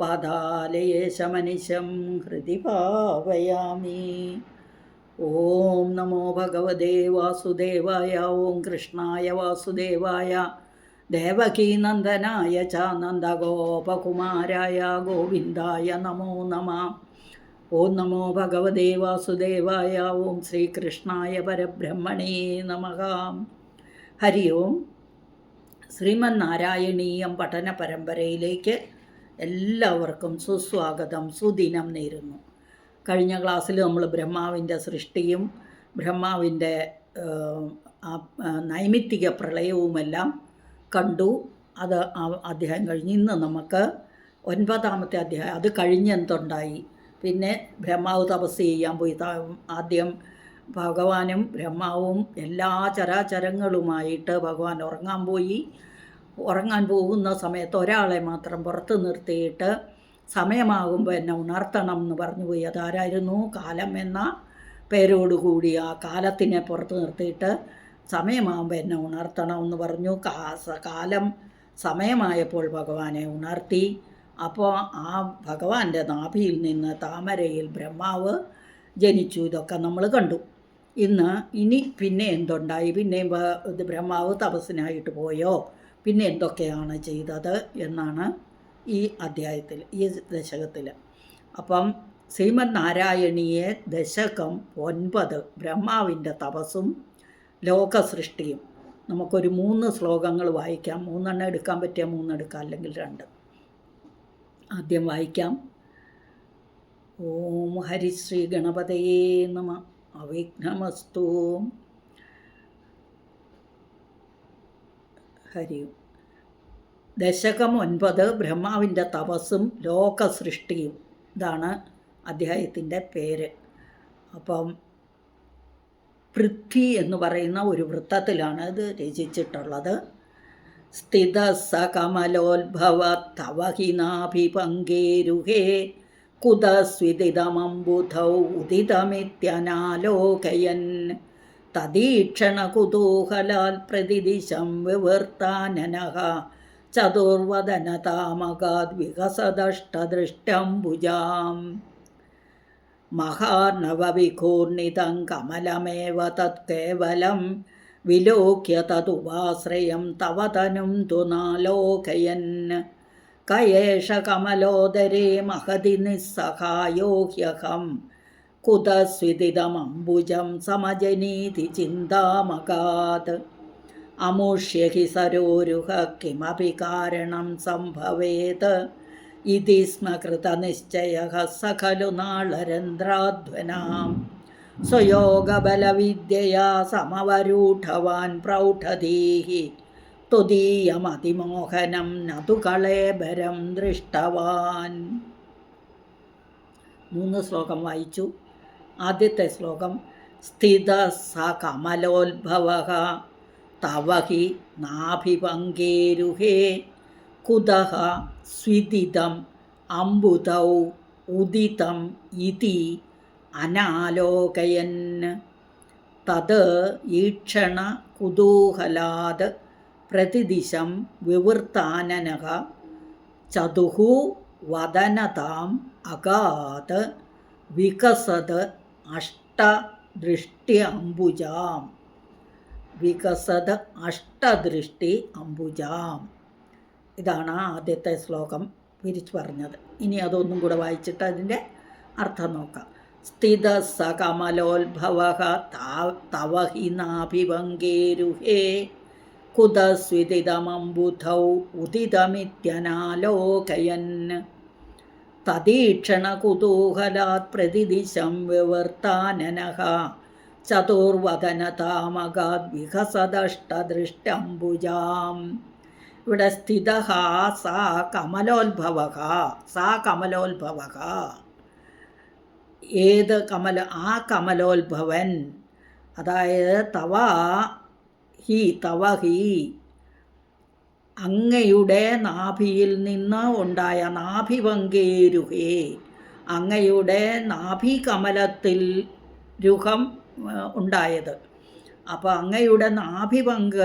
വാതാലയേശമനിശം ഹൃദി പാവയാമി ഓം നമോ ഭഗവതേ വാസുദേവായ ഓം കൃഷ്ണായ വാസുദേവായ ദേവകീനന്ദനായ ച നന്ദഗോപകുമാരായ ഗോവിന്ദായ നമോ നമ. ഓം നമോ ഭഗവതേ വാസുദേവായ ഓം ശ്രീകൃഷ്ണായ പരബ്രഹ്മണേ നമഃ. ഹരി ഓം. ശ്രീമന്നാരായണീയം പഠന പരമ്പരയിലേക്ക് എല്ലാവർക്കും സുസ്വാഗതം. സുദിനം നേരുന്നു. കഴിഞ്ഞ ക്ലാസ്സിൽ നമ്മൾ ബ്രഹ്മാവിന്റെ സൃഷ്ടിയും ബ്രഹ്മാവിന്റെ നൈമിത്തിക പ്രളയവുമെല്ലാം കണ്ടു. അത് അധ്യായം കഴിഞ്ഞ് ഇന്ന് നമുക്ക് ഒൻപതാമത്തെ അധ്യായം അത് കഴിഞ്ഞെന്തുണ്ടായി? പിന്നെ ബ്രഹ്മാവ് തപസ് ചെയ്യാൻ പോയി. ആദ്യം ഭഗവാനും ബ്രഹ്മാവും എല്ലാ ചരാചരങ്ങളുമായിട്ട് ഭഗവാൻ ഉറങ്ങാൻ പോയി. ഉറങ്ങാൻ പോകുന്ന സമയത്ത് ഒരാളെ മാത്രം പുറത്ത് നിർത്തിയിട്ട് സമയമാകുമ്പോൾ എന്നെ ഉണർത്തണം എന്ന് പറഞ്ഞു പോയി. അതാരായിരുന്നു? കാലം എന്ന പേരോടുകൂടി ആ കാലത്തിനെ പുറത്ത് നിർത്തിയിട്ട് സമയമാകുമ്പോൾ എന്നെ ഉണർത്തണം എന്ന് പറഞ്ഞു. കാലം സമയമായപ്പോൾ ഭഗവാനെ ഉണർത്തി. അപ്പോൾ ആ ഭഗവാന്റെ നാഭിയിൽ നിന്ന് താമരയിൽ ബ്രഹ്മാവ് ജനിച്ചു. ഇതൊക്കെ നമ്മൾ കണ്ടു. ഇന്ന് ഇനി പിന്നെ എന്തുണ്ടായി? പിന്നെയും ബ്രഹ്മാവ് തപസ്സിനായിട്ട് പോയോ? പിന്നെ എന്തൊക്കെയാണ് ചെയ്തത് എന്നാണ് ഈ അധ്യായത്തിൽ ഈ ദശകത്തിൽ. അപ്പം ശ്രീമദ് നാരായണീയെ ദശകം ഒൻപത് ബ്രഹ്മാവിന്റെ തപസ്സും ലോകസൃഷ്ടിയും. നമുക്കൊരു മൂന്ന് ശ്ലോകങ്ങൾ വായിക്കാം. മൂന്നെണ്ണം എടുക്കാൻ പറ്റിയ മൂന്നെടുക്കാം അല്ലെങ്കിൽ രണ്ട്. ആദ്യം വായിക്കാം. ഓം ഹരിശ്രീ ഗണപതയേ നമ. അവിഘ്നമസ്തു. ഹരി ദശകം ഒൻപത് ബ്രഹ്മാവിന്റെ തപസ്സും ലോകസൃഷ്ടിയും. ഇതാണ് അദ്ദേഹത്തിന്റെ പേര്. അപ്പം പൃഥ്വി എന്ന് പറയുന്ന ഒരു വൃത്തത്തിലാണ് ഇത് രചിച്ചിട്ടുള്ളത്. സ്ഥിത സ കമലോത്ഭവ തവഹിനാഭിപങ്കേരുഹേ കുതസ്വിദിതമംബുധൗ ഉദിതമിത്യനാലോകയൻ. തദീക്ഷണകുതൂഹലാൽ പ്രതിദിശം വിവർത്താനനഃ ചതുർവദനതാമകാദ് വികസദഷ്ടദൃഷ്ടംബുജാം മഹാർണവവികൂർണിതം കമലമേവ തത്കേവലം വിലോക്യ തതുപാശ്രയം തവ തനും തു നാലോകയൻ കയേഷ കമലോദരേ മഹതി നിസ്സഹായോ ഹ്യഹം കുതസ്വിദിതമംബുജം സമജനീതി ചിന്താമകാത് അമുഷ്യ ഹി സരോരുഹ കിമപി കാരണം സംഭവേത്. ഇതി സ്മ കൃതനിശ്ചയ സ ഖലു നാളരന്ധ്രാധ്വനാം. സ്വയോഗബലവിദ്യയാ സമവരൂഢവാൻ പ്രൗഢധീഹി. തുതീയമതിമോഹനം നതു കളേബരം ദൃഷ്ടവാൻ. മൂന്ന് ശ്ലോകം വായിച്ചു. ആദ്യത്തെ ശ്ലോകം സ്ഥിത സ കമലോത്ഭവ തവ ഹി നാഭിപങ്കേരുഹേ കുതഹ സ്വിദിതം അംബുതൗ ഉദിതം ഇതി അനാലോകയൻ തത് ഈക്ഷണ കുതൂഹലാത് പ്രതിദിശം വിവൃത്താനനക ചതുഹു വദനതാം അഗാത് വികസത് അഷ്ടദൃഷ്ടി അംബുജാം വികസത അഷ്ടദൃഷ്ടി അംബുജാം. ഇതാണ് ആദ്യത്തെ ശ്ലോകം വിരിച്ചു പറഞ്ഞത്. ഇനി അതൊന്നും കൂടെ വായിച്ചിട്ട് അതിന്റെ അർത്ഥം നോക്കാം. സ്ഥിത സ കമലോത്ഭവ കുതസ്വിദിതമംബുധൗ ഉദിതമിത്യനാലോകയൻ. തദീക്ഷണകുതൂഹലാത് പ്രതിദിശം വിവർത്താനനഃ ചതുർവദനതാമകാത് വികസദഷ്ടദൃഷ്ടംബുജാം ഇവിടെ സ്ഥിത സാ കമലോത്ഭവ. സാ കമലോത്ഭവ. ഏത് കമല? ആ കമലോത്ഭവൻ. അതായത് തവ ഹി തവ ഹി. അങ്ങയുടെ നാഭിയിൽ നിന്ന് ഉണ്ടായ നാഭിപങ്കേരുഹേ അങ്ങയുടെ നാഭി കമലത്തിൽ രുഹം ഉണ്ടായത്. അപ്പോൾ അങ്ങയുടെ നാഭി പങ്ക്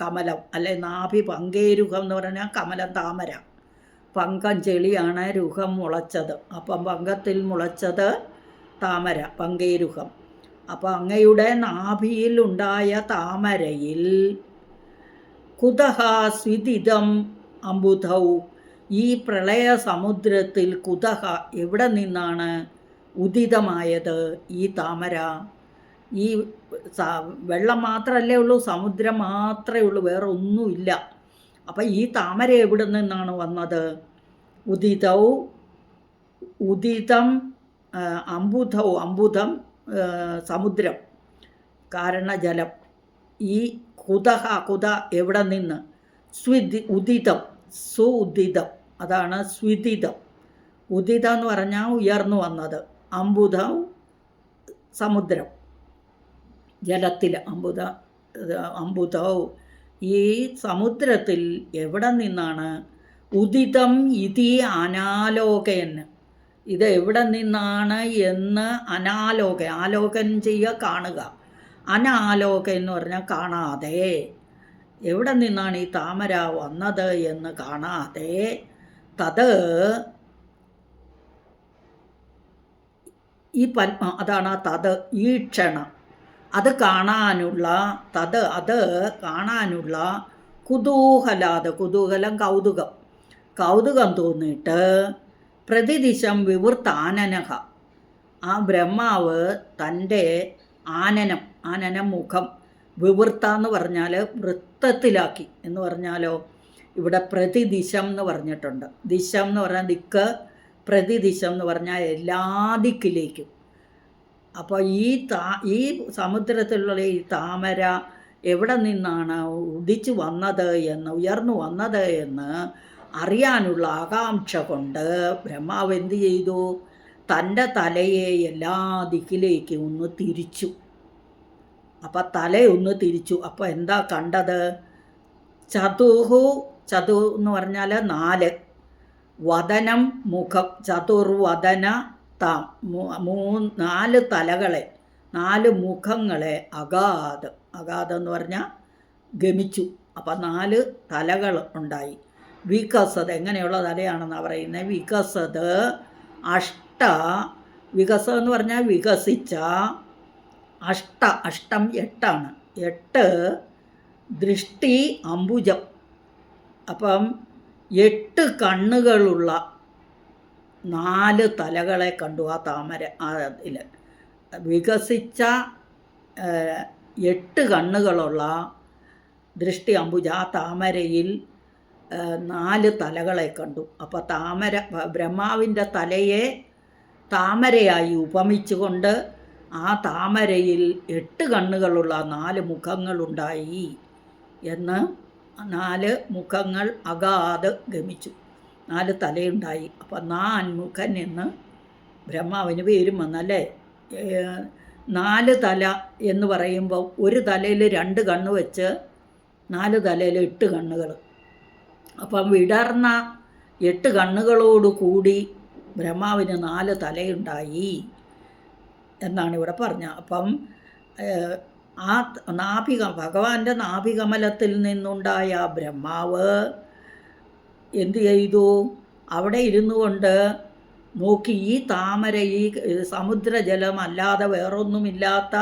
കമലം അല്ലെ നാഭി പങ്കേരുഹം എന്ന് പറഞ്ഞാൽ കമലം താമര. പങ്കം ചെളിയാണ് രുഹം മുളച്ചത്. അപ്പം പങ്കത്തിൽ മുളച്ചത് താമര പങ്കേരുഹം. അപ്പോൾ അങ്ങയുടെ നാഭിയിൽ ഉണ്ടായ താമരയിൽ കുതഹ സ്വിദിതം അമ്പുധൗ ഈ പ്രളയ സമുദ്രത്തിൽ കുതഹ എവിടെ നിന്നാണ് ഉദിതമായത് ഈ താമര? ഈ വെള്ളം മാത്രമല്ലേ ഉള്ളൂ സമുദ്രം മാത്രമേ ഉള്ളൂ വേറെ ഒന്നുമില്ല അപ്പം ഈ താമര എവിടെ നിന്നാണ് വന്നത്? ഉദിതൗ ഉദിതം അമ്പുധൗ അമ്പുധം സമുദ്രം കാരണജലം. ഈ കുതഹ കുത എവിടെ നിന്ന്? സ്വിദി ഉദിതം സു ഉദിതം അതാണ് സ്വിദിതം ഉദിതം എന്ന് പറഞ്ഞാൽ ഉയർന്നു വന്നത്. അമ്പുത സമുദ്രം. ജലത്തിൽ അമ്പുത അമ്പുത ഈ സമുദ്രത്തിൽ എവിടെ നിന്നാണ്? ഉദിതം ഇതി അനാലോകയെന്ന് ഇത് എവിടെ നിന്നാണ് എന്ന് അനാലോക ആലോകനം ചെയ്യുക കാണുക. അനാലോക എന്ന് പറഞ്ഞാൽ കാണാതെ. എവിടെ നിന്നാണ് ഈ താമര വന്നത് എന്ന് കാണാതെ. തത് ഈ പത്മ അതാണ് ആ ഈ ക്ഷണം അത് കാണാനുള്ള തത് അത് കാണാനുള്ള കുതൂഹലാത് കുതൂഹലം കൗതുകം. കൗതുകം തോന്നിയിട്ട് പ്രതിദിശം വിവൃത്താനനഹ. ആ ബ്രഹ്മാവ് തന്റെ ആനനം ആനനം മുഖം വിവൃത്ത എന്ന് പറഞ്ഞാൽ വൃത്തത്തിലാക്കി എന്ന് പറഞ്ഞാലോ ഇവിടെ പ്രതിദിശം എന്ന് പറഞ്ഞിട്ടുണ്ട്. ദിശം എന്ന് പറഞ്ഞാൽ ദിക്ക് പ്രതിദിശം എന്ന് പറഞ്ഞാൽ എല്ലാ ദിക്കിലേക്കും. അപ്പോൾ ഈ താ ഈ സമുദ്രത്തിലുള്ള ഈ താമര എവിടെ നിന്നാണ് ഉദിച്ചു വന്നത് എന്ന് ഉയർന്നു വന്നത് എന്ന് അറിയാനുള്ള ആകാംക്ഷ കൊണ്ട് ബ്രഹ്മാവ് എന്ത് ചെയ്തു? തന്റെ തലയെ എല്ലാ ദിക്കിലേക്കും ഒന്ന് തിരിച്ചു. അപ്പം തലയൊന്ന് തിരിച്ചു. അപ്പോൾ എന്താ കണ്ടത്? ചതുഹു ചതു എന്ന് പറഞ്ഞാൽ നാല്. വദനം മുഖം. ചതുർവദന താം മൂ നാല് തലകളെ നാല് മുഖങ്ങളെ അഗാധം. അഗാധം എന്ന് പറഞ്ഞാൽ ഗമിച്ചു. അപ്പം നാല് തലകൾ ഉണ്ടായി. വികസത് എങ്ങനെയുള്ള തലയാണെന്നാണ് പറയുന്നത് വികസത് അഷ്ട വികസം എന്ന് പറഞ്ഞാൽ വികസിച്ച അഷ്ട അഷ്ടം എട്ടാണ്. എട്ട് ദൃഷ്ടി അംബുജം. അപ്പം എട്ട് കണ്ണുകളുള്ള നാല് തലകളെ കണ്ടു ആ താമര അതിൽ വികസിച്ച എട്ട് കണ്ണുകളുള്ള ദൃഷ്ടി അംബുജ ആ താമരയിൽ നാല് തലകളെ കണ്ടു. അപ്പോൾ താമര ബ്രഹ്മാവിന്റെ തലയെ താമരയായി ഉപമിച്ചുകൊണ്ട് ആ താമരയിൽ എട്ട് കണ്ണുകളുള്ള നാല് മുഖങ്ങളുണ്ടായി എന്ന് നാല് മുഖങ്ങൾ അഗാധ ഗമിച്ചു. നാല് തലയുണ്ടായി. അപ്പം നാൻമുഖൻ എന്ന് ബ്രഹ്മാവിന് പേരും വന്നല്ലേ? നാല് തല എന്ന് പറയുമ്പോൾ ഒരു തലയിൽ രണ്ട് കണ്ണ് വെച്ച് നാല് തലയിൽ എട്ട് കണ്ണുകൾ. അപ്പം വിടർന്ന എട്ട് കണ്ണുകളോട് കൂടി ബ്രഹ്മാവിന് നാല് തലയുണ്ടായി. എന്നാണ് ഇവിടെ പറഞ്ഞത് അപ്പം ആ നാഭിക ഭഗവാന്റെ നാഭികമലത്തിൽ നിന്നുണ്ടായ ബ്രഹ്മാവ് എന്തു ചെയ്തു? അവിടെ ഇരുന്നു കൊണ്ട് നോക്കി ഈ താമര ഈ സമുദ്രജലം അല്ലാതെ വേറൊന്നുമില്ലാത്ത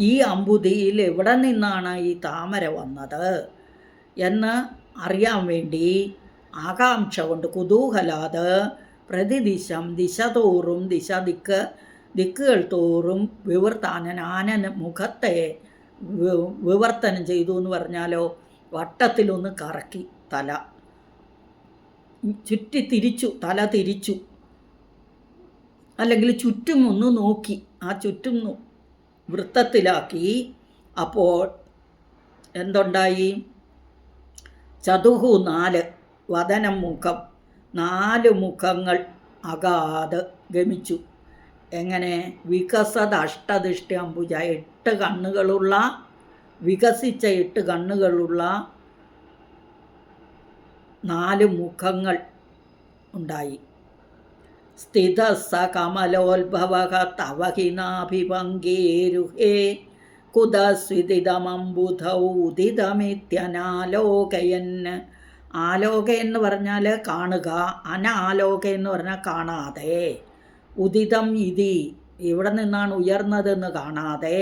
ഈ അമ്പുതിയിൽ എവിടെ നിന്നാണ് ഈ താമര വന്നത് എന്ന് അറിയാൻ വേണ്ടി ആകാംക്ഷ കൊണ്ട് കുതൂഹലാത് പ്രതിദിശം ദിശ തോറും ദിശ ദിക്ക് ദിക്കുകൾ തോറും വിവർത്താനൻ ആനൻ മുഖത്തെ വിവർത്തനം ചെയ്തു എന്ന് പറഞ്ഞാലോ വട്ടത്തിലൊന്ന് കറക്കി തല. ചുറ്റി തിരിച്ചു തല തിരിച്ചു. അല്ലെങ്കിൽ ചുറ്റും ഒന്ന് നോക്കി ആ ചുറ്റും വൃത്തത്തിലാക്കി. അപ്പോൾ എന്തുണ്ടായി? ചതുഹു നാല് വദനം മുഖം. നാല് മുഖങ്ങൾ അഗാധ ഗമിച്ചു. എങ്ങനെ വികസത അഷ്ടദിഷ്ടി അംബുജ എട്ട് കണ്ണുകളുള്ള വികസിച്ച എട്ട് കണ്ണുകളുള്ള നാല് മുഖങ്ങൾ ഉണ്ടായി. സ്ഥിത സ കമലോത്ഭവക തവഹിനാഭിഭംഗേരുഹേ കുതസ്വിദിതമംബുധൗ ഉദിതമിത്യനാലോകയൻ. ആലോക എന്ന് പറഞ്ഞാൽ കാണുക അനാലോക എന്ന് പറഞ്ഞാൽ കാണാതെ. ഉദിതം ഇതി. ഇവിടെ നിന്നാണ് ഉയർന്നതെന്ന് കാണാതെ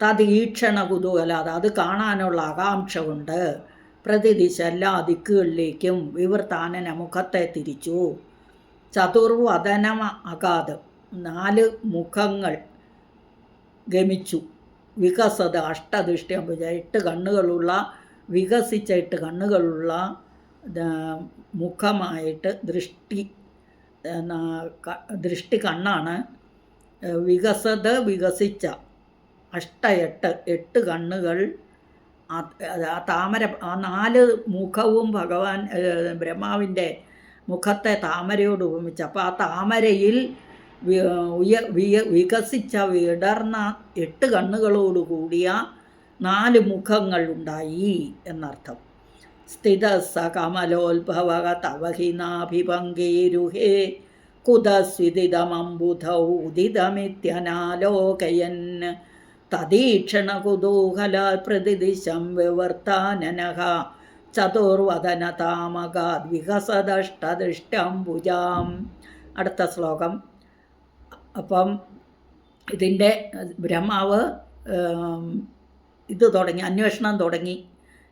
തദീക്ഷണ കുതൂഹലാതെ അത് കാണാനുള്ള ആകാംക്ഷ കൊണ്ട് പ്രതിദിശ എല്ലാ ദിക്കുകളിലേക്കും വിവർത്താനന മുഖത്തെ തിരിച്ചു. ചതുർവദനമ അകാത് നാല് മുഖങ്ങൾ ഗമിച്ചു. വികസത അഷ്ടദൃഷ്ടി എട്ട് കണ്ണുകളുള്ള വികസിച്ച എട്ട് കണ്ണുകളുള്ള മുഖമായിട്ട് ദൃഷ്ടി ദൃഷ്ടി കണ്ണാണ് വികസത വികസിച്ച അഷ്ട എട്ട് എട്ട് കണ്ണുകൾ ആ താമര ആ നാല് മുഖവും ഭഗവാൻ ബ്രഹ്മാവിന്റെ മുഖത്തെ താമരയോട് ഉപമിച്ച. അപ്പോൾ ആ താമരയിൽ വികസിച്ച വിടർന്ന എട്ട് കണ്ണുകളോട് കൂടിയ നാല് മുഖങ്ങൾ ഉണ്ടായി എന്നർത്ഥം. സ്ഥിത സ കമലോത്ഭവ തവഹിനാഭിപങ്കേരുഹേ കുതസ്വിദിതമംബുധൗ ഉദിതമിത്യനാലോകയൻ തദീക്ഷണ കുതൂഹല പ്രതിദിശം വിവർത്താനനഹ ചതുർവദന താമകാത് വികസദഷ്ടദൃഷ്ടംബുജാം അടുത്ത ശ്ലോകം. അപ്പം ഇതിന്റെ ബ്രഹ്മാവ് ഇത് തുടങ്ങി അന്വേഷണം തുടങ്ങി.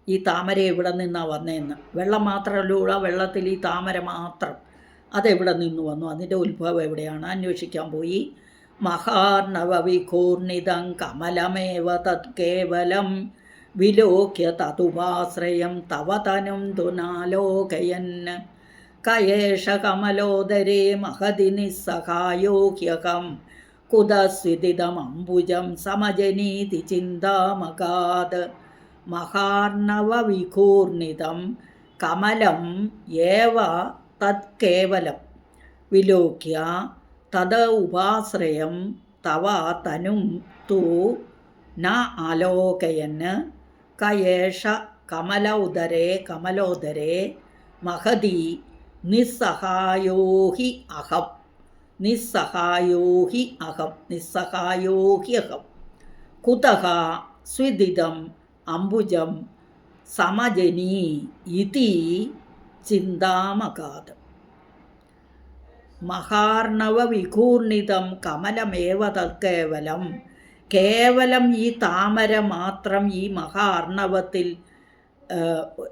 ഈ താമര എവിടെ നിന്നാണ് വന്നതെന്ന് വെള്ളം മാത്രമല്ല വെള്ളത്തിൽ ഈ താമര മാത്രം. അതെവിടെ നിന്ന് വന്നു? അതിന്റെ ഉത്ഭവം എവിടെയാണ്? അന്വേഷിക്കാൻ പോയി. മഹാർണവവിഘൂർണിതം കമലമേവ തത് കേവലം വിലോക്യ തതുപാശ്രയം തവ തനും തുനാലോകയൻ കയേഷ കമലോദരേ മഹതി നിസ്സഹായോഹ്യകം കുതസ്വിദിതമംബുജം സമജനീതി ചിന്താമകാത്. മഹാർണവവിഘൂർണിതം കമലം ഏവ തത് കേവലം വിലോക്യ തത് ഉപാശ്രയം തവ തനും തു ന ആലോകയന് കയേഷ കമല ഉദരേ കമലോദരേ മഹതി നിസ്സഹായോഹി അഹം. നിസ്സഹായോഹി അഹം. നിസ്സഹായോഹി അഹം. കുതഹ സ്വിദിതം അംബുജം സമജനീ ഇതി ചിന്താമകാത്. മഹാർണവ വിഘൂർണിതം കമലമേവ തൽക്കേവലം. കേവലം ഈ താമര മാത്രം ഈ മഹാർണവത്തിൽ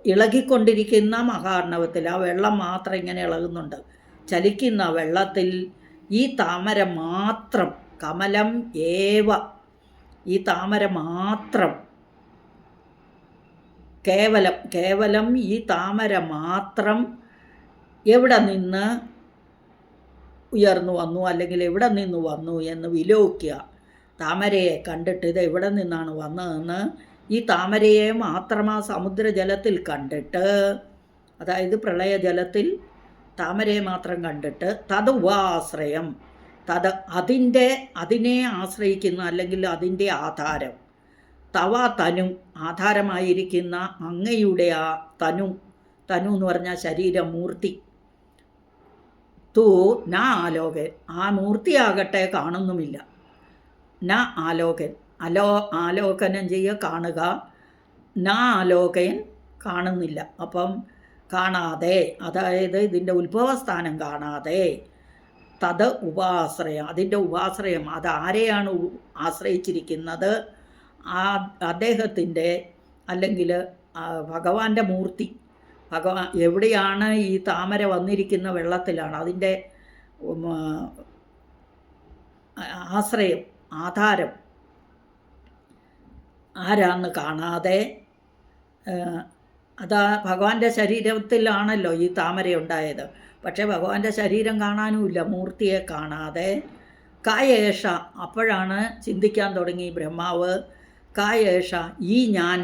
ഇളകിക്കൊണ്ടിരിക്കുന്ന മഹാർണവത്തിൽ ആ വെള്ളം മാത്രം ഇങ്ങനെ ഇളകുന്നുണ്ട്. ചലിക്കുന്ന വെള്ളത്തിൽ ഈ താമര മാത്രം കമലം ഏവ ഈ താമര മാത്രം കേവലം കേവലം ഈ താമര മാത്രം എവിടെ നിന്ന് ഉയർന്നു വന്നു അല്ലെങ്കിൽ എവിടെ നിന്ന് വന്നു എന്ന് വിലോക്കുക താമരയെ കണ്ടിട്ട് ഇത് എവിടെ നിന്നാണ് വന്നതെന്ന് ഈ താമരയെ മാത്രം ആ സമുദ്രജലത്തിൽ കണ്ടിട്ട് അതായത് പ്രളയജലത്തിൽ താമരയെ മാത്രം കണ്ടിട്ട് തത് ഉപാശ്രയം തത് അതിന്റെ അതിനെ ആശ്രയിക്കുന്ന അല്ലെങ്കിൽ അതിന്റെ ആധാരം തവ തനു ആധാരമായിരിക്കുന്ന അങ്ങയുടെ ആ തനു തനു എന്ന് പറഞ്ഞാൽ ശരീരമൂർത്തി. തൂ ന ആലോകൻ ആ മൂർത്തിയാകട്ടെ കാണുന്നുമില്ല. ന ആലോകൻ അലോ ആലോകനം ചെയ്യുക കാണുക. ന ആലോകൻ കാണുന്നില്ല. അപ്പം കാണാതെ അതായത് ഇതിന്റെ ഉത്ഭവസ്ഥാനം കാണാതെ തത് ഉപാശ്രയം അതിന്റെ ഉപാശ്രയം അത് ആരെയാണ് ആശ്രയിച്ചിരിക്കുന്നത്? ആ അദ്ദേഹത്തിന്റെ അല്ലെങ്കിൽ ഭഗവാന്റെ മൂർത്തി ഭഗവാൻ എവിടെയാണ് ഈ താമര വന്നിരിക്കുന്ന വെള്ളത്തിലാണ് അതിന്റെ ആശ്രയം ആധാരം ആരാന്ന് കാണാതെ അതാ ഭഗവാന്റെ ശരീരത്തിലാണല്ലോ ഈ താമര ഉണ്ടായത് പക്ഷേ ഭഗവാന്റെ ശരീരം കാണാനുമില്ല മൂർത്തിയെ കാണാതെ. കായേഷ അപ്പോഴാണ് ചിന്തിക്കാൻ തുടങ്ങി ബ്രഹ്മാവ്. കായേഷ ഈ ഞാൻ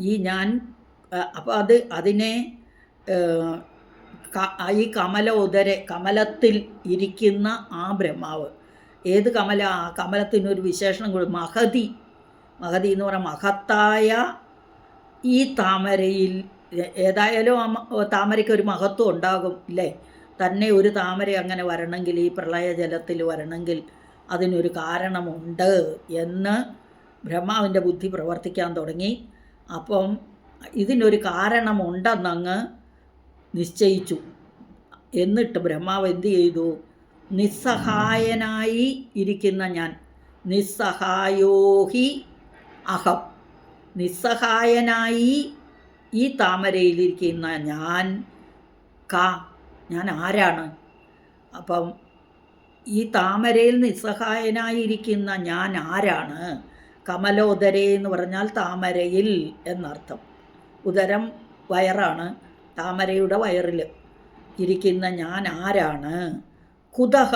ഈ ഞാൻ അപ്പോൾ അത് അതിനെ ഈ കമല ഉദര കമലത്തിൽ ഇരിക്കുന്ന ആ ബ്രഹ്മാവ്. ഏത് കമല? ആ കമലത്തിനൊരു വിശേഷണം കൂടി. മഹതി. മഹതി എന്ന് പറഞ്ഞാൽ മഹത്തായ ഈ താമരയിൽ ഏതായാലും ആ താമരയ്ക്ക് ഒരു മഹത്വം ഉണ്ടാകും ഇല്ലേ? തന്നെ ഒരു താമര അങ്ങനെ വരണമെങ്കിൽ ഈ പ്രളയ ജലത്തിൽ വരണമെങ്കിൽ അതിനൊരു കാരണമുണ്ട് എന്ന് ബ്രഹ്മാവിന്റെ ബുദ്ധി പ്രവർത്തിക്കാൻ തുടങ്ങി. അപ്പം ഇതിനൊരു കാരണമുണ്ടെന്നങ്ങ് നിശ്ചയിച്ചു. എന്നിട്ട് ബ്രഹ്മാവ് എന്ത് ചെയ്തു? നിസ്സഹായനായി ഇരിക്കുന്ന ഞാൻ. നിസ്സഹായോഹി അഹം. നിസ്സഹായനായി ഈ താമരയിലിരിക്കുന്ന ഞാൻ കാ ഞാൻ ആരാണ്? അപ്പം ഈ താമരയിൽ നിസ്സഹായനായിരിക്കുന്ന ഞാൻ ആരാണ്? കമലോദരേ എന്ന് പറഞ്ഞാൽ താമരയിൽ എന്നർത്ഥം. ഉദരം വയറാണ് താമരയുടെ വയറിൽ ഇരിക്കുന്ന ഞാൻ ആരാണ്? കുതഹ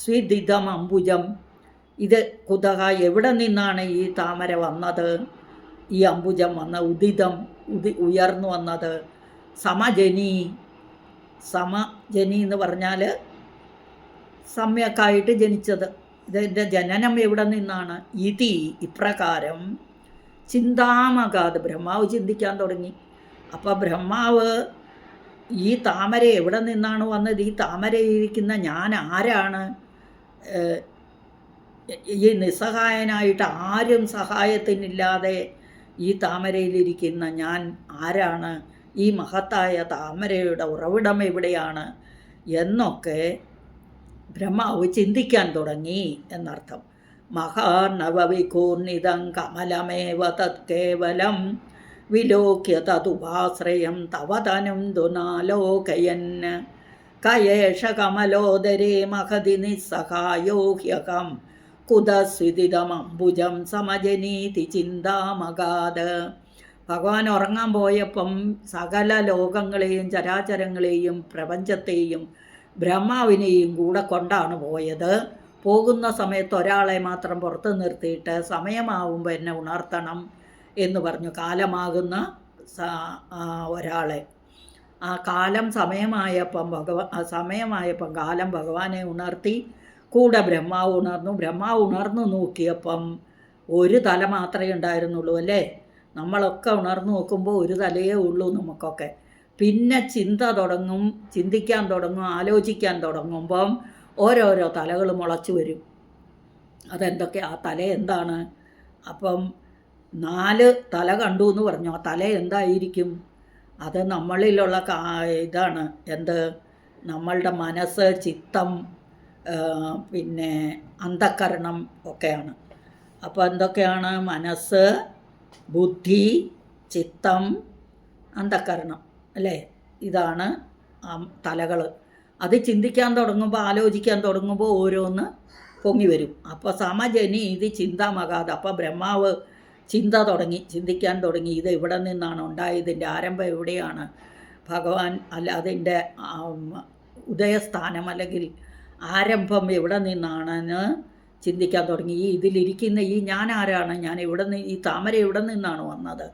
സ്വിദിതം അംബുജം. ഇത് കുതഹ എവിടെ നിന്നാണ് ഈ താമര വന്നത്? ഈ അംബുജം വന്ന ഉദിതം ഉദി ഉയർന്നു വന്നത് സമജനി സമജനി എന്ന് പറഞ്ഞാൽ സമ്യക്കായിട്ട് ജനിച്ചത്. ഇതിന്റെ ജനനം എവിടെ നിന്നാണ്? ഇതി ഇപ്രകാരം ചിന്താമകാത് ബ്രഹ്മാവ് ചിന്തിക്കാൻ തുടങ്ങി. അപ്പോൾ ബ്രഹ്മാവ് ഈ താമര എവിടെ നിന്നാണ് വന്നത്? ഈ താമരയിരിക്കുന്ന ഞാൻ ആരാണ്? ഈ നിസ്സഹായനായിട്ട് ആരും സഹായത്തിനില്ലാതെ ഈ താമരയിലിരിക്കുന്ന ഞാൻ ആരാണ്? ഈ മഹത്തായ താമരയുടെ ഉറവിടം എവിടെയാണ്? എന്നൊക്കെ ബ്രഹ്മാവ് ചിന്തിക്കാൻ തുടങ്ങി എന്നർത്ഥം. മഹാനവവികൂർണിതം കമലമേവ തത് കേവലം വിലോക്യ തതുപാശ്രയം തവതനും ദുനാലോകയൻ കയേഷ കമലോദരേ മഹതി നിസ്സഹായോഹ്യകം. കുതസ്വിദിതമംബുജം സമജനീതി ചിന്താമകാത് ഭഗവാൻ ഉറങ്ങാൻ പോയപ്പം സകല ലോകങ്ങളെയും ചരാചരങ്ങളെയും പ്രപഞ്ചത്തെയും ബ്രഹ്മാവിനെയും കൂടെ കൊണ്ടാണ് പോയത്. പോകുന്ന സമയത്ത് ഒരാളെ മാത്രം പുറത്ത് നിർത്തിയിട്ട് സമയമാവുമ്പോൾ എന്നെ ഉണർത്തണം എന്ന് പറഞ്ഞു കാലമാകുന്ന ഒരാളെ. ആ കാലം സമയമായപ്പം ഭഗവാ സമയമായപ്പം കാലം ഭഗവാനെ ഉണർത്തി കൂടെ ബ്രഹ്മാവ് ഉണർന്നു. ബ്രഹ്മാവ് ഉണർന്നു നോക്കിയപ്പം ഒരു തല മാത്രമേ ഉണ്ടായിരുന്നുള്ളൂ അല്ലേ? നമ്മളൊക്കെ ഉണർന്നു നോക്കുമ്പോൾ ഒരു തലയേ ഉള്ളൂ നമുക്കൊക്കെ. പിന്നെ ചിന്ത തുടങ്ങും ചിന്തിക്കാൻ തുടങ്ങും ആലോചിക്കാൻ തുടങ്ങുമ്പം ഓരോരോ തലകൾ മുളച്ചു വരും. അതെന്തൊക്കെ? ആ തല എന്താണ്? അപ്പം നാല് തല കണ്ടു എന്ന് പറഞ്ഞു. ആ തല എന്തായിരിക്കും? അത് നമ്മളിലുള്ള കാ ഇതാണ്. എന്ത്? നമ്മളുടെ മനസ്സ് ചിത്തം പിന്നെ അന്ധക്കരണം ഒക്കെയാണ്. അപ്പോൾ എന്തൊക്കെയാണ്? മനസ്സ് ബുദ്ധി ചിത്തം അന്ധക്കരണം അല്ലേ? ഇതാണ് തലകൾ അത് ചിന്തിക്കാൻ തുടങ്ങുമ്പോൾ ആലോചിക്കാൻ തുടങ്ങുമ്പോൾ ഓരോന്ന് പൊങ്ങി വരും. അപ്പോൾ സമജനി ഇത് ചിന്താമകാതെ അപ്പോൾ ബ്രഹ്മാവ് ചിന്ത തുടങ്ങി ചിന്തിക്കാൻ തുടങ്ങി. ഇത് ഇവിടെ നിന്നാണ് ഉണ്ടായത് ഇതിന്റെ ആരംഭം എവിടെയാണ്? ഭഗവാൻ അല്ല അതിന്റെ ഉദയസ്ഥാനം അല്ലെങ്കിൽ ആരംഭം എവിടെ നിന്നാണെന്ന് ചിന്തിക്കാൻ തുടങ്ങി. ഈ ഇതിലിരിക്കുന്ന ഈ ഞാൻ ആരാണ് ഞാൻ ഇവിടെ നിന്ന് ഈ താമര എവിടെ നിന്നാണ് വന്നത്?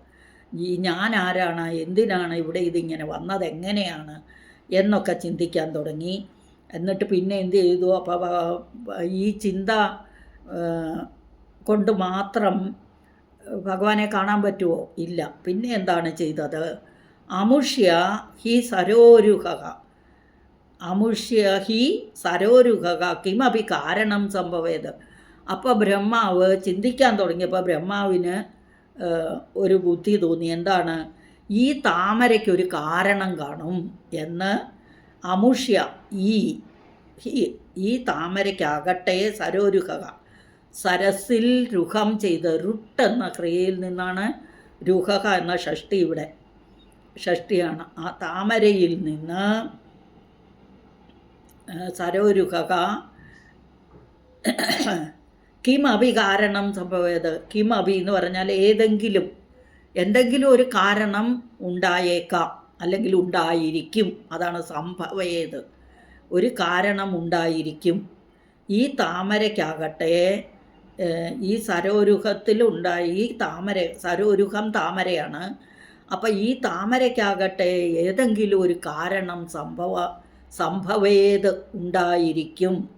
ഈ ഞാൻ ആരാണ് എന്തിനാണ് ഇവിടെ ഇതിങ്ങനെ വന്നത് എങ്ങനെയാണ് എന്നൊക്കെ ചിന്തിക്കാൻ തുടങ്ങി. എന്നിട്ട് പിന്നെ എന്ത് ചെയ്തു? അപ്പോൾ ഈ ചിന്ത കൊണ്ട് മാത്രം ഭഗവാനെ കാണാൻ പറ്റുമോ ഇല്ല. പിന്നെ എന്താണ് ചെയ്തത്? അമുഷ്യ ഹി സരോരുഹക. അമുഷ്യ ഹി സരോരുഹക. കിമപി കാരണം സംഭവേത്? അപ്പോൾ ബ്രഹ്മാവ് ചിന്തിക്കാൻ തുടങ്ങിയപ്പോൾ ബ്രഹ്മാവിന് ഒരു ബുദ്ധി തോന്നി. എന്താണ്? ഈ താമരയ്ക്കൊരു കാരണം കാണും എന്ന് അമുഷ്യ ഈ ഈ താമരയ്ക്കാകട്ടെ സരോരുഹ സരസിൽ രുഹം ചെയ്ത് റുട്ട് എന്ന ക്രിയയിൽ നിന്നാണ് രുഹക എന്ന ഷഷ്ടി ഇവിടെ. ഷഷ്ടിയാണ്. ആ താമരയിൽ നിന്ന് ഏഹ്, കിമഭി കാരണം സംഭവത് കിമഭി എന്ന് പറഞ്ഞാൽ ഏതെങ്കിലും എന്തെങ്കിലും ഒരു കാരണം ഉണ്ടായേക്കാം അല്ലെങ്കിൽ ഉണ്ടായിരിക്കും. അതാണ് സംഭവയത് ഒരു കാരണം ഉണ്ടായിരിക്കും. ഈ താമരയ്ക്കാകട്ടെ ഈ ഈ സരോരുഹത്തിലുണ്ടായി ഈ താമര സരോരുഹം താമരയാണ്. അപ്പം ഈ താമരയ്ക്കാകട്ടെ ഏതെങ്കിലും ഒരു കാരണം സംഭവ സംഭവേത് ഉണ്ടായിരിക്കും.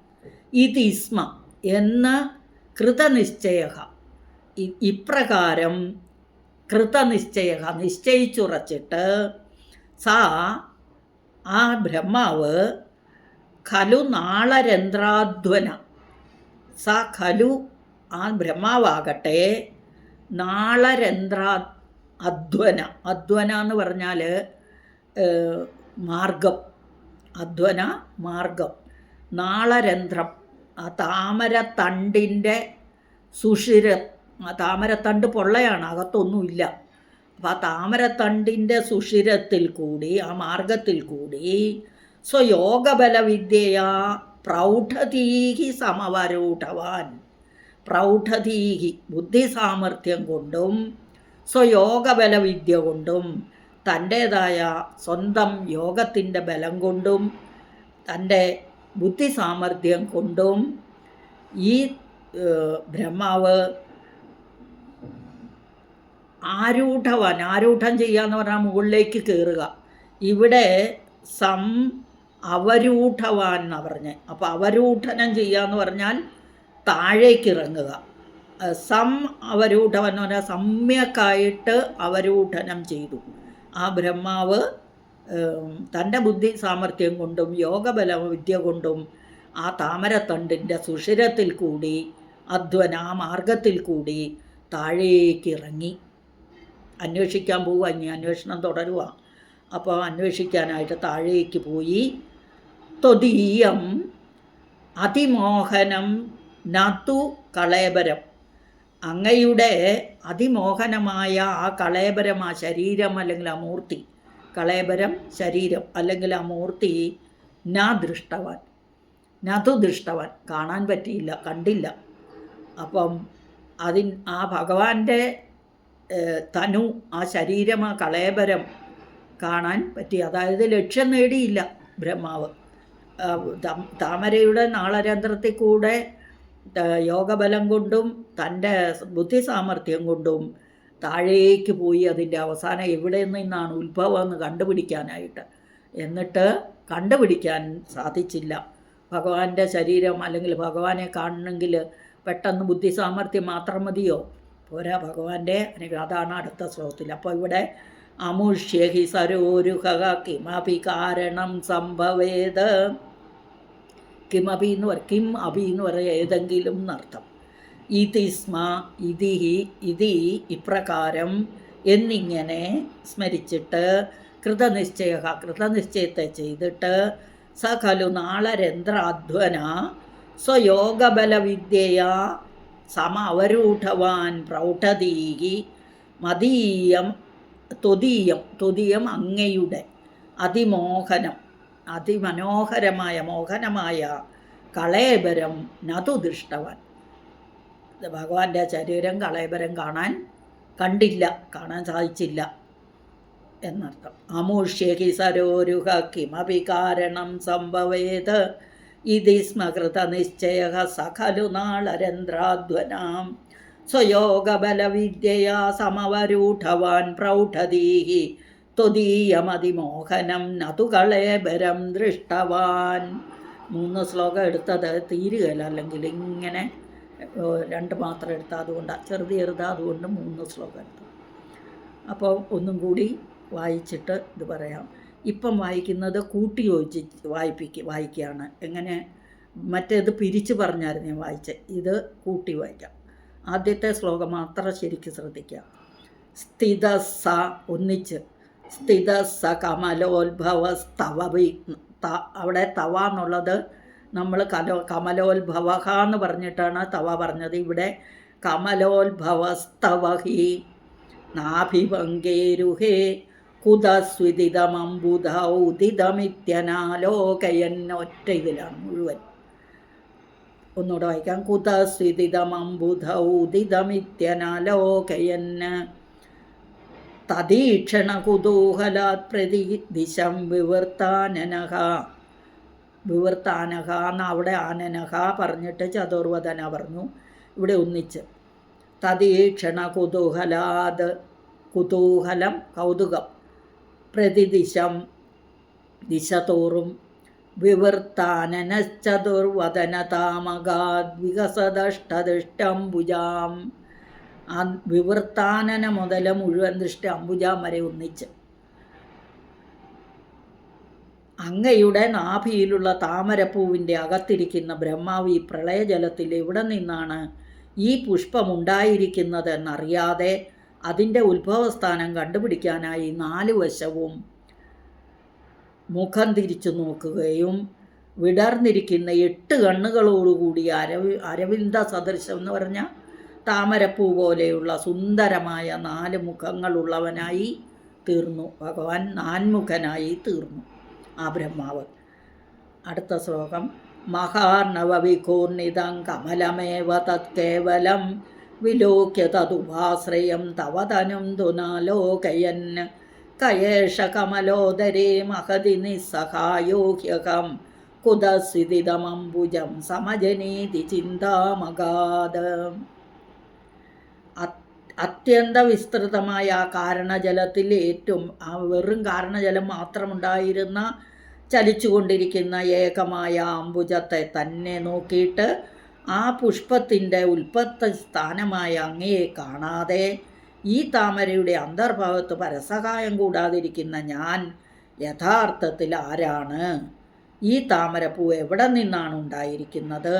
ഇതിസ്മ എന്ന് കൃതനിശ്ചയ ഇപ്രകാരം കൃതനിശ്ചയ നിശ്ചയിച്ചുറച്ചിട്ട് സാ ആ ബ്രഹ്മാവ് ഖലു നാളരന്ധ്രാധ്വന. സ ഖലു ആ ബ്രഹ്മാവാകട്ടെ നാളരന്ധ്രാ അധ്വന. അധ്വന എന്ന് പറഞ്ഞാൽ മാർഗം. അധ്വന മാർഗം. നാളരന്ധ്രം. ആ താമരത്തണ്ടിന്റെ സുഷിര ആ താമരത്തണ്ട് പൊള്ളയാണ് അകത്തൊന്നുമില്ല അപ്പോൾ ആ താമരത്തണ്ടിന്റെ സുഷിരത്തിൽ കൂടി ആ മാർഗത്തിൽ കൂടി സ്വയോഗബലവിദ്യയാ പ്രൗഢതീഹി സമവരൂഢവാൻ. പ്രൗഢതീഹി ബുദ്ധിസാമർഥ്യം കൊണ്ടും സ്വയോഗബലവിദ്യ കൊണ്ടും തന്റേതായ സ്വന്തം യോഗത്തിന്റെ ബലം കൊണ്ടും തന്റെ ബുദ്ധിസാമർഥ്യം കൊണ്ടും ഈ ബ്രഹ്മാവ് ആരൂഢവാൻ ആരൂഢം ചെയ്യുക എന്ന് പറഞ്ഞാൽ മുകളിലേക്ക് കയറുക ഇവിടെ സം അവരൂഢവാൻ എന്നാണ് പറഞ്ഞത് അപ്പോൾ അവരൂഢനം ചെയ്യുക എന്ന് പറഞ്ഞാൽ താഴേക്ക് ഇറങ്ങുക. സം അവരൂഢവൻ എന്ന് പറഞ്ഞാൽ സമ്യക്കായിട്ട് അവരൂഢനം ചെയ്തു. ആ ബ്രഹ്മാവ് തന്റെ ബുദ്ധി സാമർഥ്യം കൊണ്ടും യോഗബല വിദ്യ കൊണ്ടും ആ താമരത്തണ്ടിന്റെ സുഷിരത്തിൽ കൂടി അധ്വന ആ മാർഗത്തിൽ കൂടി താഴേക്ക് ഇറങ്ങി അന്വേഷിക്കാൻ പോവുക ഇനി അന്വേഷണം തുടരുക അപ്പോൾ അന്വേഷിക്കാനായിട്ട് താഴേക്ക് പോയി. തൊതീയം അതിമോഹനം നത്തു കളേബരം. അങ്ങയുടെ അതിമോഹനമായ ആ കളേബരം ആ ശരീരം അല്ലെങ്കിൽ ആ മൂർത്തി. കളേബരം ശരീരം അല്ലെങ്കിൽ ആ മൂർത്തി നാ ദൃഷ്ടവാൻ നതു ദൃഷ്ടവാൻ. കാണാൻ പറ്റിയില്ല കണ്ടില്ല. അപ്പം അതിൻ ആ ഭഗവാന്റെ തനു ആ ശരീരം ആ കളേബരം കാണാൻ പറ്റി. അതായത് ലക്ഷ്യം നേടിയില്ല ബ്രഹ്മാവ്. താമരയുടെ നാളരന്ധ്രത്തിൽ കൂടെ യോഗബലം കൊണ്ടും തന്റെ ബുദ്ധി സാമർഥ്യം കൊണ്ടും താഴേക്ക് പോയി അതിന്റെ അവസാനം എവിടെ നിന്നാണ് ഉത്ഭവം എന്ന് കണ്ടുപിടിക്കാനായിട്ട്. എന്നിട്ട് കണ്ടുപിടിക്കാൻ സാധിച്ചില്ല. ഭഗവാന്റെ ശരീരം അല്ലെങ്കിൽ ഭഗവാനെ കാണണമെങ്കിൽ പെട്ടെന്ന് ബുദ്ധി സാമർഥ്യം മാത്രം മതിയോ? പോരാ ഭഗവാന്റെ അതാണ് അടുത്ത ശ്ലോകത്തിൽ. അപ്പോൾ ഇവിടെ അമുഷ്യഹി സരോരുഹ കിമപി കാരണം സംഭവേത്. കിമപി എന്ന് പറയും കിം അഭി എന്ന് പറയുക ഏതെങ്കിലും എന്നർത്ഥം. ഇതിസ്മ ഇതിഹി ഇതി ഇപ്രകാരം എന്നിങ്ങനെ സ്മരിച്ചിട്ട് കൃതനിശ്ചയ കൃതനിശ്ചയത്തെ ചെയ്തിട്ട് സ ഖലു നാളരന്ധ്രാധ്വന സ്വയോഗബലവിദ്യയാ സമ അവരൂഢവാൻ പ്രൗഢതീഹി മതീയം തൊതീയം തൊതീയം അങ്ങയുടെ അതിമോഹനം അതിമനോഹരമായ മോഹനമായ കളേബരം നതു ദൃഷ്ടവൻ. ഭഗവാന്റെ ശരീരം കളയപരം കാണാൻ കണ്ടില്ല കാണാൻ സാധിച്ചില്ല എന്നർത്ഥം. അമൂഷ്യഹി സരോരുഹ കിമപി കാരണം സംഭവേത്? ഇതി സ്മകൃത നിശ്ചയ സഖലു നാളരന്ധ്രാധ്വനാം. സ്വയോഗബലവിദ്യയാ സമവരൂഢവാൻ പ്രൗഢതീഹി ത്വദീയമതിമോഹനം നതു കളേബരം ദൃഷ്ടവാൻ. മൂന്ന് ശ്ലോകം എടുത്തത് തീരുകയില്ല അല്ലെങ്കിൽ ഇങ്ങനെ രണ്ട് മാത്രം എടുത്താൽ അതുകൊണ്ടാണ് ചെറുത് ചെറുതാ അതുകൊണ്ട് മൂന്ന് ശ്ലോകം എടുത്തു. അപ്പോൾ ഒന്നും കൂടി വായിച്ചിട്ട് ഇത് പറയാം. ഇപ്പം വായിക്കുന്നത് കൂട്ടി യോജിച്ച് വായിപ്പിക്കുക വായിക്കുകയാണ്. എങ്ങനെ? മറ്റേത് പിരിച്ചു പറഞ്ഞായിരുന്നു ഞാൻ വായിച്ചത് ഇത് കൂട്ടി വായിക്കാം. ആദ്യത്തെ ശ്ലോകം മാത്രം ശരിക്കും ശ്രദ്ധിക്കുക സ്ഥിത സ ഒന്നിച്ച്. സ്ഥിത സ കമലോത്ഭവ സ്തവ അവിടെ തവ എന്നുള്ളത് നമ്മൾ കലോ കമലോത്ഭവഹ എന്ന് പറഞ്ഞിട്ടാണ് തവ പറഞ്ഞത്. ഇവിടെ കമലോത്ഭവസ്തവഹി നാഭിഭംഗേരുഹേ കുതസ്വിദിതമംബുധ ഉദിതമിത്യനാലോകയന്നൊറ്റ ഇതിലാണ് മുഴുവൻ. ഒന്നുകൂടെ വായിക്കാം. കുതസ്വിദിതമംബുധ ഉദിതമിത്യനാലോകയന് തദീക്ഷണ കുതൂഹലാത് പ്രതി ദിശം വിവർത്താനനഹ വിവർത്താനഹ എന്ന് അവിടെ ആനനഹ പറഞ്ഞിട്ട് ചതുർവദന പറഞ്ഞു. ഇവിടെ ഒന്നിച്ച്. തദീക്ഷണ കുതൂഹലാത് കുതൂഹലം കൗതുകം. പ്രതിദിശം ദിശ തോറും വിവർത്താനനശ്ചതുർവദനതാമകാദ്വികസദഷ്ടദൃഷ്ടംബുജാം ഭുജാം വിവൃത്താനന മുതൽ മുഴുവൻ ദൃഷ്ടി അംബുജാം വരെ ഒന്നിച്ച്. അങ്ങയുടെ നാഭിയിലുള്ള താമരപ്പൂവിന്റെ അകത്തിരിക്കുന്ന ബ്രഹ്മാവ് ഈ പ്രളയജലത്തിൽ എവിടെ നിന്നാണ് ഈ പുഷ്പമുണ്ടായിരിക്കുന്നതെന്നറിയാതെ അതിന്റെ ഉത്ഭവസ്ഥാനം കണ്ടുപിടിക്കാനായി നാല് വശവും മുഖം തിരിച്ചു നോക്കുകയും വിടർന്നിരിക്കുന്ന എട്ട് കണ്ണുകളോടുകൂടി അരവി അരവിന്ദ സദൃശം എന്ന് പറഞ്ഞാൽ താമരപ്പൂ പോലെയുള്ള സുന്ദരമായ നാല് മുഖങ്ങളുള്ളവനായി തീർന്നു. ഭഗവാൻ നാൻമുഖനായി തീർന്നു. ആ ബ്രഹ്മാവ്. അടുത്ത ശ്ലോകം. മഹാർണവവികൂർണിതം കമലമേവ തത്കേവലം വിലോക്യ തതുപാശ്രയം തവതനും ദുനാലോകയൻ കയേഷ കമലോദരേ മഹതി നിസ്സഹായോഹ്യകം. കുതസ്ഥിതിതമംബുജം സമജനീതി ചിന്താമഗാത്. അത്യന്ത വിസ്തൃതമായ ആ കാരണജലത്തിൽ ഏറ്റവും ആ വെറും കാരണജലം മാത്രമുണ്ടായിരുന്ന ചലിച്ചുകൊണ്ടിരിക്കുന്ന ഏകമായ അംബുജത്തെ തന്നെ നോക്കിയിട്ട് ആ പുഷ്പത്തിന്റെ ഉൽപ്പത്ത സ്ഥാനമായ അങ്ങയെ കാണാതെ ഈ താമരയുടെ അന്തർഭാവത്ത് പരസഹായം കൂടാതിരിക്കുന്ന ഞാൻ യഥാർത്ഥത്തിൽ ആരാണ്? ഈ താമരപ്പൂ എവിടെ നിന്നാണ് ഉണ്ടായിരിക്കുന്നത്?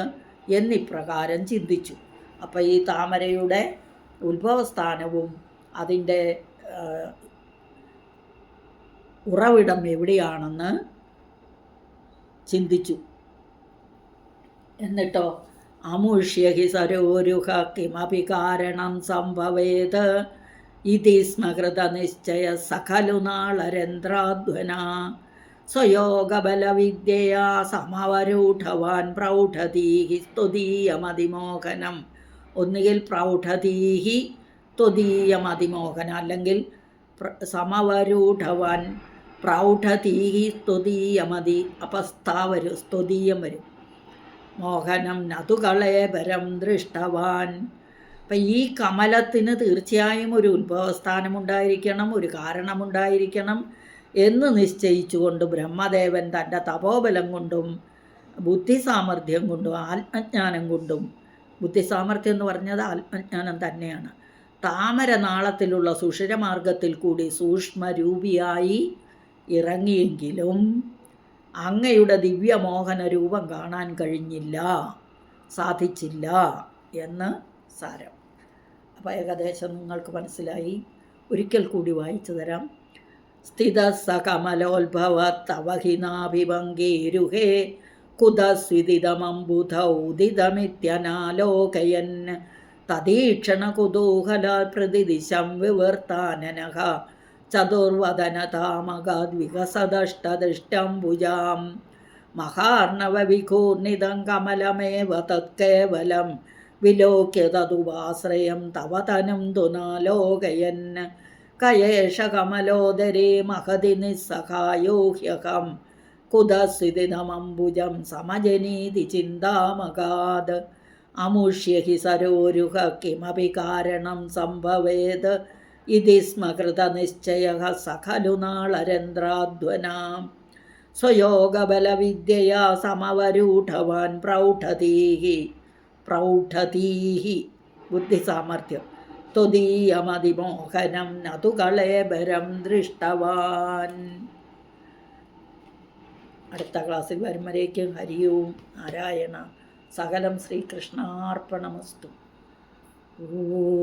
എന്നിപ്രകാരം ചിന്തിച്ചു. അപ്പോൾ ഈ താമരയുടെ ഉത്ഭവസ്ഥാനവും അതിന്റെ ഉറവിടം എവിടെയാണെന്ന് ചിന്തിച്ചു. എന്നിട്ടോ അമുഷ്യ ഹി സരോരുഹ കിമപി കാരണം സംഭവേത്. ഇതി സ്മകൃത നിശ്ചയ സഖലു നാളരന്ധ്രാധ്വന. സ്വയോഗബലവിദ്യയാ സമവരൂഢവാൻ പ്രൗഢതീഹി സ്തുതീയമതിമോഹനം ഒന്നുകിൽ പ്രൗഢതീഹി ത്വതീയമതിമോഹന അല്ലെങ്കിൽ സമവരൂഢവാൻ പ്രൗഢതീഹി സ്തുതീയമതി അപസ്ഥാ വരും സ്തുതീയം വരും. മോഹനം നതുകളേവരം ദൃഷ്ടവാൻ. അപ്പം ഈ കമലത്തിന് തീർച്ചയായും ഒരു ഉത്ഭവസ്ഥാനമുണ്ടായിരിക്കണം ഒരു കാരണമുണ്ടായിരിക്കണം എന്ന് നിശ്ചയിച്ചുകൊണ്ട് ബ്രഹ്മദേവൻ തന്റെ തപോബലം കൊണ്ടും ബുദ്ധിസാമർഥ്യം കൊണ്ടും ആത്മജ്ഞാനം കൊണ്ടും ബുദ്ധിസാമർഥ്യം എന്ന് പറഞ്ഞത് ആത്മജ്ഞാനം തന്നെയാണ്. താമരനാളത്തിലുള്ള സുഷിരമാർഗത്തിൽ കൂടി സൂക്ഷ്മരൂപിയായി ഇറങ്ങിയെങ്കിലും അങ്ങയുടെ ദിവ്യമോഹന രൂപം കാണാൻ കഴിഞ്ഞില്ല സാധിച്ചില്ല എന്ന് സാരം. അപ്പോൾ ഏകദേശം നിങ്ങൾക്ക് മനസ്സിലായി. ഒരിക്കൽ കൂടി വായിച്ചു തരാം. സ്ഥിത സകമലോത്ഭവ തവഹിനാഭിഭംഗീരുഹേ കുതസ്വിദിതമംബുധൗദിതമിത്യനാലോകയൻ തദീക്ഷണ കുതൂഹലാൽ പ്രതിദിശം വിവർത്താനനഃ ചതുർവദനതാമകാദ്വികസദഷ്ടദൃഷ്ടംബുജാം മഹാർണവവിഘൂർണിതം കമലമേവ തത്കേവലം വിലോക്യ തതുവാശ്രയം തവ തനും തുനാലോകയൻ കയേഷ കമലോദരേ മഹതി നിസ്സഹായോഹ്യകം കുതസ്ഥിതിതമംബുജം സമജനീതി ചിന്താമകാത്. അമുഷ്യ ഹി സരോരുഹ കിമപി കാരണം സംഭവേത്. ഇതി സ്മകൃതനിശ്ചയ സഖലു നാളരന്ധ്രാധ്വനാം. സ്വയോഗബലവിദ്യയാ സമവരൂഢവാൻ പ്രൗഢതീഹി. പ്രൗഢതീഹി. ബുദ്ധിസാമർഥ്യം. ത്വദീയമതിമോഹനം നതു കളേബരം ദൃഷ്ടവാൻ. അടുത്ത ക്ലാസ്സിൽ വരുമ്പോഴേക്കും ഹരിയും നാരായണ സകലം ശ്രീകൃഷ്ണാർപ്പണമസ്തു. ഓ